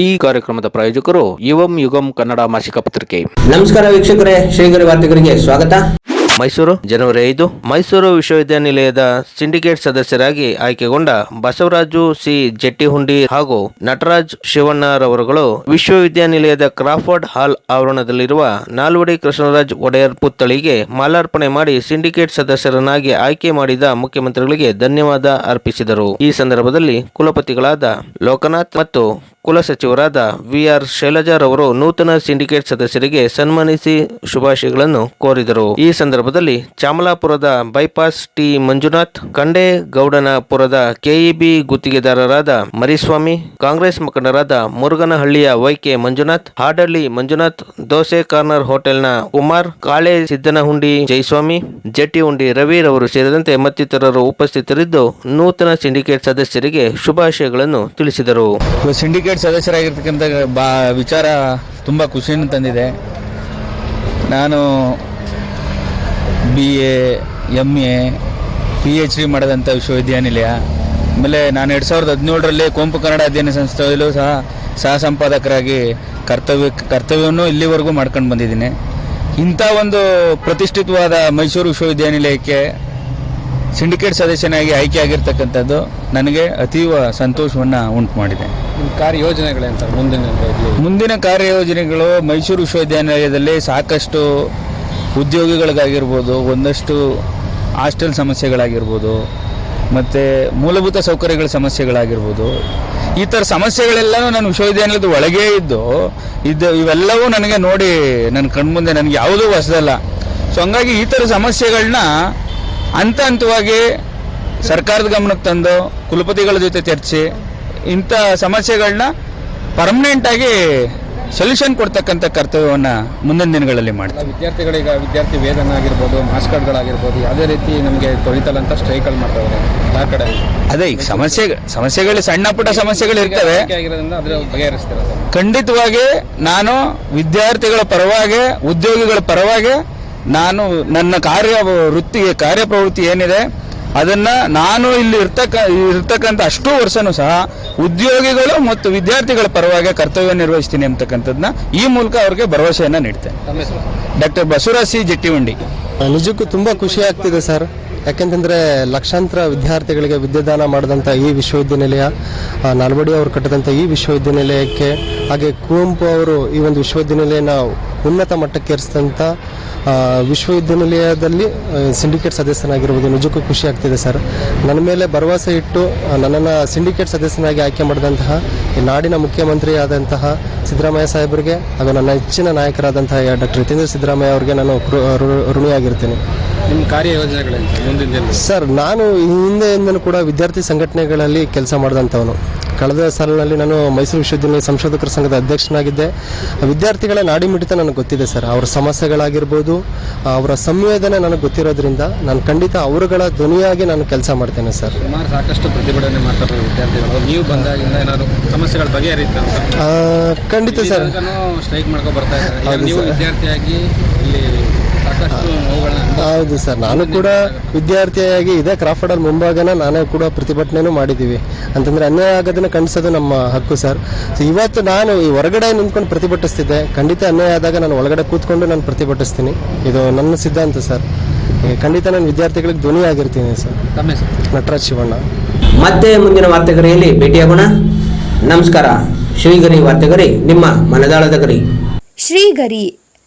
ಈ ಕಾರ್ಯಕ್ರಮದ ಪ್ರಾಯೋಜಕರು ಯುವಂ ಯುಗಂ ಕನ್ನಡ ಮಾಸಿಕ ಪತ್ರಿಕೆ. ನಮಸ್ಕಾರ ವೀಕ್ಷಕರೇ ಶ್ರೀಗರಿ ವಾರ್ತೆಗರಿಗೆ ಸ್ವಾಗತ. ಮೈಸೂರು ಜನವರಿ ಐದು. ಮೈಸೂರು ವಿಶ್ವವಿದ್ಯಾನಿಲಯದ ಸಿಂಡಿಕೇಟ್ ಸದಸ್ಯರಾಗಿ ಆಯ್ಕೆಗೊಂಡ ಬಸವರಾಜು ಸಿ. ಜೆಟ್ಟಿಹುಂಡಿ ಹಾಗೂ ನಟರಾಜ್ ಶಿವಣ್ಣರವರುಗಳು ವಿಶ್ವವಿದ್ಯಾನಿಲಯದ ಕ್ರಾಫರ್ಡ್ ಹಾಲ್ ಆವರಣದಲ್ಲಿರುವ ನಾಲ್ವಡಿ ಕೃಷ್ಣರಾಜ್ ಒಡೆಯರ್ ಪುತ್ಥಳಿಗೆ ಮಾಲಾರ್ಪಣೆ ಮಾಡಿ ಸಿಂಡಿಕೇಟ್ ಸದಸ್ಯರನ್ನಾಗಿ ಆಯ್ಕೆ ಮಾಡಿದ ಮುಖ್ಯಮಂತ್ರಿಗಳಿಗೆ ಧನ್ಯವಾದ ಅರ್ಪಿಸಿದರು. ಈ ಸಂದರ್ಭದಲ್ಲಿ ಕುಲಪತಿಗಳಾದ ಲೋಕನಾಥ್ ಮತ್ತು ಕುಲಸಚಿವರಾದ ವಿಆರ್ ಶೈಲಜಾರವರು ನೂತನ ಸಿಂಡಿಕೇಟ್ ಸದಸ್ಯರಿಗೆ ಸನ್ಮಾನಿಸಿ ಶುಭಾಶಯಗಳನ್ನು ಕೋರಿದರು. ಈ ಸಂದರ್ಭದಲ್ಲಿ ಚಾಮಲಾಪುರದ ಬೈಪಾಸ್ ಟಿ ಮಂಜುನಾಥ್ ಕಂಡೆ ಗೌಡನಪುರದ ಕೆಇಬಿ ಗುತ್ತಿಗೆದಾರರಾದ ಮರಿಸ್ವಾಮಿ, ಕಾಂಗ್ರೆಸ್ ಮುಖಂಡರಾದ ಮುರುಗನಹಳ್ಳಿಯ ವೈಕೆ ಮಂಜುನಾಥ್, ಹಾಡಳ್ಳಿ ಮಂಜುನಾಥ್, ದೋಸೆ ಕಾರ್ನರ್ ಹೋಟೆಲ್ನ ಕುಮಾರ್ ಕಾಳೆ ಸಿದ್ದನಹುಂಡಿ ಜೈಸ್ವಾಮಿ ಜಟ್ಟಿ ರವೀರ್ ಅವರು ಸೇರಿದಂತೆ ಮತ್ತಿತರರು ಉಪಸ್ಥಿತರಿದ್ದು ನೂತನ ಸಿಂಡಿಕೇಟ್ ಸದಸ್ಯರಿಗೆ ಶುಭಾಶಯಗಳನ್ನು ತಿಳಿಸಿದರು. ಸಿಂಡಿಕೇಟ್ ಸದಸ್ಯರಾಗಿರ್ತಕ್ಕಂಥ ಬಾ ವಿಚಾರ ತುಂಬ ಖುಷಿಯನ್ನು ತಂದಿದೆ. ನಾನು B A M A P H D ಮಾಡಿದಂಥ ವಿಶ್ವವಿದ್ಯಾನಿಲಯ. ಆಮೇಲೆ ನಾನು ಎರಡು ಸಾವಿರದ ಹದಿನೇಳರಲ್ಲಿ ಕೊಂಪು ಕನ್ನಡ ಅಧ್ಯಯನ ಸಂಸ್ಥೆಯಲ್ಲೂ ಸಹ ಸಹ ಸಂಪಾದಕರಾಗಿ ಕರ್ತವ್ಯ ಕರ್ತವ್ಯವನ್ನು ಇಲ್ಲಿವರೆಗೂ ಮಾಡ್ಕೊಂಡು ಬಂದಿದ್ದೀನಿ. ಇಂಥ ಒಂದು ಪ್ರತಿಷ್ಠಿತವಾದ ಮೈಸೂರು ವಿಶ್ವವಿದ್ಯಾನಿಲಯಕ್ಕೆ ಸಿಂಡಿಕೇಟ್ ಸದಸ್ಯನಾಗಿ ಆಯ್ಕೆ ಆಗಿರ್ತಕ್ಕಂಥದ್ದು ನನಗೆ ಅತೀವ ಸಂತೋಷವನ್ನು ಉಂಟು ಮಾಡಿದೆ ಕಾರ್ಯ ಯೋಜನೆಗಳೇನು ಸರ್ ಮುಂದಿನ? ಮುಂದಿನ ಕಾರ್ಯಯೋಜನೆಗಳು ಮೈಸೂರು ವಿಶ್ವವಿದ್ಯಾನಿಲಯದಲ್ಲಿ ಸಾಕಷ್ಟು ಉದ್ಯೋಗಿಗಳಿಗಾಗಿರ್ಬೋದು ಒಂದಷ್ಟು ಹಾಸ್ಟೆಲ್ ಸಮಸ್ಯೆಗಳಾಗಿರ್ಬೋದು ಮತ್ತು ಮೂಲಭೂತ ಸೌಕರ್ಯಗಳ ಸಮಸ್ಯೆಗಳಾಗಿರ್ಬೋದು. ಈ ಥರ ಸಮಸ್ಯೆಗಳೆಲ್ಲನೂ ನಾನು ವಿಶ್ವವಿದ್ಯಾನಿಲಯದ ಒಳಗೇ ಇದ್ದು ಇದು ಇವೆಲ್ಲವೂ ನನಗೆ ನೋಡಿ ನನ್ನ ಕಣ್ಮುಂದೆ ನನಗೆ ಯಾವುದೂ ಹೊಸದಲ್ಲ ಸೊ ಹಂಗಾಗಿ ಈ ಥರ ಸಮಸ್ಯೆಗಳನ್ನ ಹಂತ ಹಂತವಾಗಿ ಸರ್ಕಾರದ ಗಮನಕ್ಕೆ ತಂದು ಕುಲಪತಿಗಳ ಜೊತೆ ಚರ್ಚೆ ಇಂಥ ಸಮಸ್ಯೆಗಳನ್ನ ಪರ್ಮನೆಂಟ್ ಆಗಿ ಸೊಲ್ಯೂಷನ್ ಕೊಡ್ತಕ್ಕಂಥ ಕರ್ತವ್ಯವನ್ನು ಮುಂದಿನ ದಿನಗಳಲ್ಲಿ ಮಾಡ್ತಾರೆ ವಿದ್ಯಾರ್ಥಿಗಳೀಗ ವಿದ್ಯಾರ್ಥಿ ವೇತನ ಆಗಿರ್ಬೋದು ಮಾರ್ಕ್ಸ್ ಕಾರ್ಡ್ಗಳಾಗಿರ್ಬೋದು ಯಾವುದೇ ರೀತಿ ನಮಗೆ ತೊಳಿತಲ್ಲ ಅಂತ ಸ್ಟ್ರೈಕಲ್ಲಿ ಮಾಡ್ತಾರೆ ಆ ಕಡೆ ಅದೇ ಈಗ ಸಮಸ್ಯೆ ಸಮಸ್ಯೆಗಳು ಸಣ್ಣ ಪುಟ್ಟ ಸಮಸ್ಯೆಗಳು ಇರ್ತವೆ. ಖಂಡಿತವಾಗಿ ನಾನು ವಿದ್ಯಾರ್ಥಿಗಳ ಪರವಾಗಿ ಉದ್ಯೋಗಿಗಳ ಪರವಾಗಿ ನಾನು ನನ್ನ ಕಾರ್ಯ ವೃತ್ತಿ ಕಾರ್ಯಪ್ರವೃತ್ತಿ ಏನಿದೆ ಅದನ್ನ ನಾನು ಇಲ್ಲಿ ಇರ್ತಕ್ಕ ಇರ್ತಕ್ಕಂಥ ಅಷ್ಟು ವರ್ಷನೂ ಸಹ ಉದ್ಯೋಗಿಗಳು ಮತ್ತು ವಿದ್ಯಾರ್ಥಿಗಳ ಪರವಾಗಿ ಕರ್ತವ್ಯ ನಿರ್ವಹಿಸ್ತೀನಿ ಅಂತಕ್ಕಂಥದ್ದನ್ನ ಈ ಮೂಲಕ ಅವ್ರಿಗೆ ಭರವಸೆಯನ್ನು ನೀಡ್ತೇನೆ. ಡಾಕ್ಟರ್ ಬಸವರಾಜ್ ಸಿ ಜಟ್ಟಿವಂಡಿ ನಿಜಕ್ಕೂ ತುಂಬ ಖುಷಿ ಆಗ್ತಿದೆ ಸರ್. ಯಾಕೆಂತಂದ್ರೆ ಲಕ್ಷಾಂತರ ವಿದ್ಯಾರ್ಥಿಗಳಿಗೆ ವಿದ್ಯಾದಾನ ಮಾಡಿದಂಥ ಈ ವಿಶ್ವವಿದ್ಯಾನಿಲಯ ನಾಲ್ವಡಿ ಅವರು ಕಟ್ಟಿದಂಥ ಈ ವಿಶ್ವವಿದ್ಯಾನಿಲಯಕ್ಕೆ ಹಾಗೆ ಕುವೆಂಪು ಅವರು ಈ ಒಂದು ವಿಶ್ವವಿದ್ಯಾನಿಲಯನ ಉನ್ನತ ಮಟ್ಟಕ್ಕೇರಿಸಿದಂಥ ಆ, ವಿಶ್ವವಿದ್ಯಾನಿಲಯದಲ್ಲಿ ಸಿಂಡಿಕೇಟ್ ಸದಸ್ಯನಾಗಿರುವುದು ನಿಜಕ್ಕೂ ಖುಷಿ ಆಗ್ತಿದೆ ಸರ್. ನನ್ನ ಮೇಲೆ ಭರವಸೆ ಇಟ್ಟು ನನ್ನನ್ನು ಸಿಂಡಿಕೇಟ್ ಸದಸ್ಯನಾಗಿ ಆಯ್ಕೆ ಮಾಡಿದಂತಹ ಈ ನಾಡಿನ ಮುಖ್ಯಮಂತ್ರಿ ಆದಂತಹ ಸಿದ್ದರಾಮಯ್ಯ ಸಾಹೇಬರಿಗೆ ಹಾಗೂ ನನ್ನ ಹೆಚ್ಚಿನ ನಾಯಕರಾದಂತಹ ಡಾಕ್ಟರ್ ಯತೀಂದ್ರ ಸಿದ್ದರಾಮಯ್ಯ ಅವರಿಗೆ ನಾನು ಋಣಿಯಾಗಿರ್ತೇನೆ. ನಿಮ್ಮ ಕಾರ್ಯ ಯೋಜನೆಗಳೇನು ಸರ್ ನಾನು ಹಿಂದೆಯಿಂದಲೂ ಕೂಡ ವಿದ್ಯಾರ್ಥಿ ಸಂಘಟನೆಗಳಲ್ಲಿ ಕೆಲಸ ಮಾಡಿದಂಥವನು. ಕಳೆದ ಸಾಲಿನಲ್ಲಿ ನಾನು ಮೈಸೂರು ವಿಶ್ವವಿದ್ಯಾಲಯ ಸಂಶೋಧಕರ ಸಂಘದ ಅಧ್ಯಕ್ಷನಾಗಿದ್ದೆ. ವಿದ್ಯಾರ್ಥಿಗಳ ನಾಡಿಮಿಡಿತ ನನಗೆ ಗೊತ್ತಿದೆ ಸರ್. ಅವರ ಸಮಸ್ಯೆಗಳಾಗಿರ್ಬೋದು ಅವರ ಸಂವೇದನೆ ನನಗೆ ಗೊತ್ತಿರೋದ್ರಿಂದ ನಾನು ಖಂಡಿತ ಅವರುಗಳ ಧ್ವನಿಯಾಗಿ ನಾನು ಕೆಲಸ ಮಾಡ್ತೇನೆ ಸರ್. ಸುಮಾರು ಸಾಕಷ್ಟು ಪ್ರತಿಭಟನೆ ಮಾಡ್ತಾರೆ ವಿದ್ಯಾರ್ಥಿಗಳು. ನೀವು ಬಂದಾಗಿಂದ ಏನಾದ್ರು ಸಮಸ್ಯೆಗಳು ಖಂಡಿತ ಸರ್. ಸ್ಟ್ರೈಕ್ ಮಾಡ್ಕೊಂಡು ಬರ್ತಾ ಇದ್ದಾರೆ. ನೀವು ವಿದ್ಯಾರ್ಥಿಯಾಗಿ ಇಲ್ಲಿ ಹೌದು ಸರ್ ನಾನು ಕೂಡ ವಿದ್ಯಾರ್ಥಿಯಾಗಿ ಇದೆ ಕ್ರಾಫರ್ಡಲ್ಲಿ ಮುಂಭಾಗನ ನಾನೇ ಕೂಡ ಪ್ರತಿಭಟನೆನೂ ಮಾಡಿದ್ದೀವಿ. ಅಂತಂದ್ರೆ ಅನ್ಯಾಯ ಆಗೋದನ್ನ ಖಂಡಿಸೋದು ನಮ್ಮ ಹಕ್ಕು ಸರ್. ಸೊ ಇವತ್ತು ನಾನು ಈ ಹೊರಗಡೆ ನಿಂತ್ಕೊಂಡು ಪ್ರತಿಭಟಿಸ್ತಿದ್ದೆ. ಖಂಡಿತ ಅನ್ಯಾಯ ಆದಾಗ ನಾನು ಒಳಗಡೆ ಕೂತ್ಕೊಂಡು ನಾನು ಪ್ರತಿಭಟಿಸ್ತೀನಿ. ಇದು ನನ್ನ ಸಿದ್ಧಾಂತ ಸರ್. ಖಂಡಿತ ನಾನು ವಿದ್ಯಾರ್ಥಿಗಳಿಗೆ ಧ್ವನಿ ಆಗಿರ್ತೀನಿ ಸರ್. ನಟರಾಜ್ ಶಿವಣ್ಣ. ಮತ್ತೆ ಮುಂದಿನ ವಾರ್ತೆಗರಿಯಲ್ಲಿ ಭೇಟಿಯಾಗೋಣ. ನಮಸ್ಕಾರ. ಶ್ರೀಗರಿ ವಾರ್ತೆಗರಿ ನಿಮ್ಮ ಮನದಾಳದ ಗರಿ. ಶ್ರೀಗರಿ